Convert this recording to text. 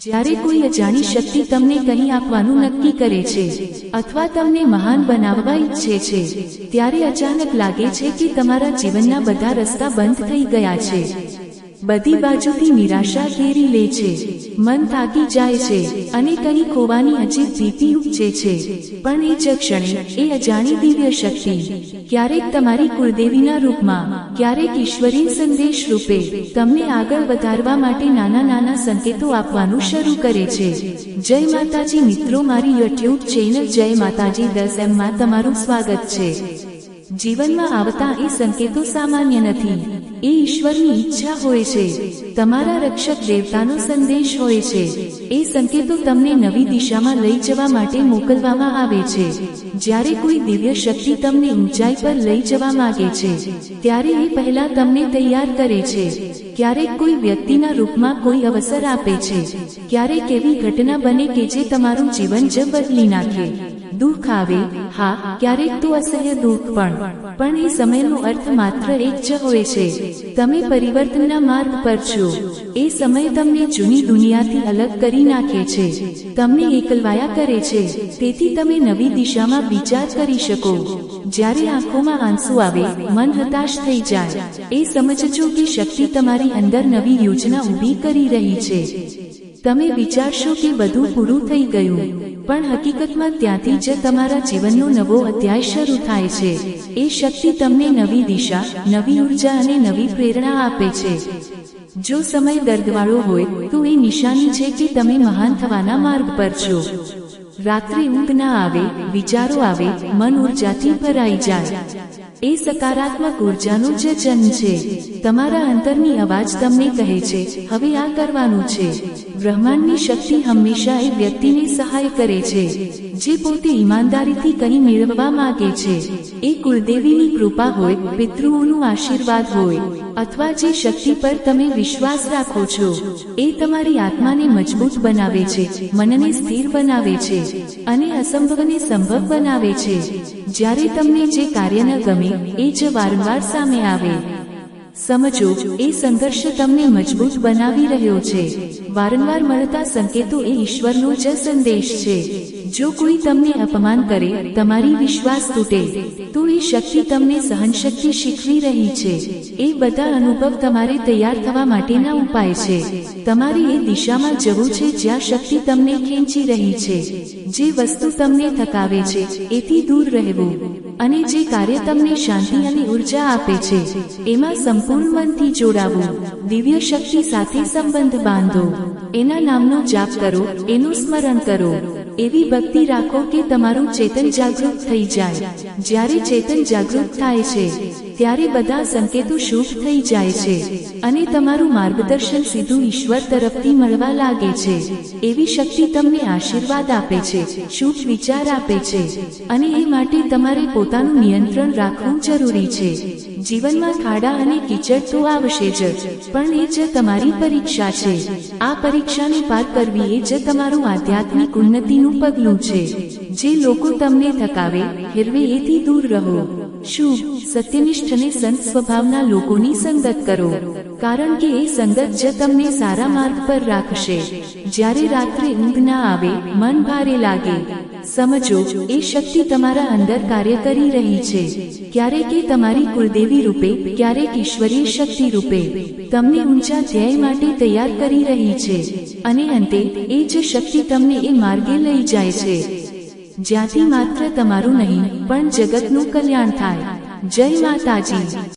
જ્યારે કોઈ અજાણી શક્તિ તમને કંઈ આપવાનું નક્કી કરે છે અથવા તમને મહાન બનાવવા ઈચ્છે છે, ત્યારે અચાનક લાગે છે કે તમારા જીવનના બધા રસ્તા બંધ થઈ ગયા છે. બધી બાજુથી નિરાશા ઘેરી લે છે. મન થાકી જાય છે અને કંઈ ખોવાની અજીબ ભીતિ ઉપજે છે. પણ એ જ ક્ષણે એ અજાણી દિવ્ય શક્તિ ક્યારેક તમારી કુળદેવીના રૂપમાં, ક્યારેક ઈશ્વરી સંદેશ રૂપે તમને આગળ વધારવા માટે નાના નાના સંકેતો આપવાનું શરૂ કરે છે. જય માતાજી મિત્રો, મારી યુટ્યુબ ચેનલ જય માતાજી દસ એમમાં તમારું સ્વાગત છે. જીવનમાં આવતા એ સંકેતો સામાન્ય નથી. એ ઈશ્વરની ઈચ્છા હોય છે. તમારા રક્ષક દેવતાનો સંદેશ હોય છે. એ સંકેતો તમને નવી દિશામાં લઈ જવા માટે મોકલવામાં આવે છે. જ્યારે કોઈ દિવ્ય શક્તિ તમને ઊંચાઈ પર લઈ જવા માંગે છે, ત્યારે એ પહેલા તમને તૈયાર કરે છે. ક્યારેક કોઈ વ્યક્તિના રૂપમાં કોઈ અવસર આપે છે. ક્યારેક એવી ઘટના બને કે જે તમારું જીવન જ બદલી નાખે. દુઃખ આવે, હા, ક્યારેક તો અસહ્ય દુઃખ પણ. પણ એ સમયનો અર્થ માત્ર એક જ હોય છે. તમે પરિવર્તનના માર્ગ પર છો. એ સમય તમને જૂની દુનિયાથી અલગ કરી નાખે છે. તમને એકલવાયા કરે છે. તેથી તમે નવી દિશામાં વિચાર કરી શકો. જ્યારે આંખોમાં આંસુ આવે, મન હતાશ થઈ જાય. એ સમજજો કે શક્તિ તમારી અંદર નવી યોજના ઊભી કરી રહી છે. તમે વિચારશો કે બધું પૂરું થઈ ગયું. પણ હકીકતમાં ત્યાંથી જ તમારા જીવનનો નવો અધ્યાય શરૂ થાય છે. એ શક્તિ તમને નવી દિશા, નવી ઊર્જા અને નવી પ્રેરણા આપે છે. જો સમય દર્દવાળો હોય, તો એ નિશાની છે કે તમે મહાન થવાના માર્ગ પર છો. રાત્રે ઊંઘ ના આવે, વિચારો આવે, મન ઉર્જાથી ભરાઈ જાય. એ સકારાત્મક ઉર્જાનું જ જન્મ છે. તમારા અંતરની અવાજ તમને કહે છે, હવે આ કરવાનું છે. બ્રહ્માંડની શક્તિ હંમેશા એ વ્યક્તિને સહાય કરે છે. જે પોતે ઈમાનદારીથી કંઈ મેળવવા માંગે છે. એ કુળદેવીની કૃપા હોય પિતૃઓનું આશીર્વાદ હોય અથવા જે શક્તિ પર તમે વિશ્વાસ રાખો છો એ તમારી આત્માને મજબૂત બનાવે છે મનને સ્થિર બનાવે છે અને અસંભવને સંભવ બનાવે છે. જ્યારે તમને જે કાર્ય ન ગમે એ જ વારંવાર સામે આવે. સમજો એ સંઘર્ષ તમને મજબૂત બનાવી રહ્યો છે. વારંવાર મળતા સંકેતો એ ઈશ્વરનો જ સંદેશ છે. જો કોઈ તમને અપમાન કરે, તમારી વિશ્વાસ તૂટે, તો એ શક્તિ તમને સહનશક્તિ શીખવી રહી છે. એ બધા અનુભવ તમારે તૈયાર થવા માટેના ઉપાય છે. તમારે એ દિશામાં જવું છે જ્યાં શક્તિ તમને ખેંચી રહી છે. જે વસ્તુ તમને થકાવે છે, એથી દૂર રહેવું. અને જે કાર્ય તમને શાંતિ અને ઊર્જા આપે છે, એમાં સંપૂર્ણ મનથી જોડાવું, દિવ્ય શક્તિ સાથે સંબંધ બાંધો. એના નામનો જાપ કરો, એનું સ્મરણ કરો. એવી ભક્તિ રાખો કે તમારું ચેતન જાગૃત થઈ જાય. જ્યારે ચેતન જાગૃત થાય છે, ત્યારે બધા સંકેતો શુભ થઈ જાય છે અને તમારું માર્ગદર્શન સીધું ઈશ્વર તરફથી મળવા લાગે છે. એવી શક્તિ તમને આશીર્વાદ આપે છે, શુભ વિચાર આપે છે અને એ માટે તમારે પોતાનું નિયંત્રણ રાખવું જરૂરી છે. જીવનમાં ખાડા અને કીચડ તો આવશે જ, પણ એ જ તમારી પરીક્ષા છે. આ પરીક્ષાને પાર કરવી એ જ તમારું આધ્યાત્મિક ઉન્નતિનું પગલું છે. જે લોકો તમને થકાવે, હિરવે એથી દૂર રહો. શુભ સત્યનિષ્ઠને સંત સ્વભાવના લોકોની સંગત કરો? કારણ કે એ સંગત જ તમને સારા માર્ગ પર રાખશે. જ્યારે રાત્રે ઊંઘ ના આવે, મન ભારે લાગે. સમજો, એ શક્તિ તમારા અંદર કાર્ય કરી રહી છે. ક્યારેક એ તમારી કુળદેવી રૂપે, ક્યારેક ઈશ્વરીય શક્તિ રૂપે. તમને ઊંચા ધ્યેય માટે તૈયાર કરી રહી છે. અને અંતે, એ જ શક્તિ તમને એ માર્ગે લઈ જાય છે. જ્યાંથી માત્ર તમારું નહીં પણ જગતનું કલ્યાણ થાય. જય માતાજી.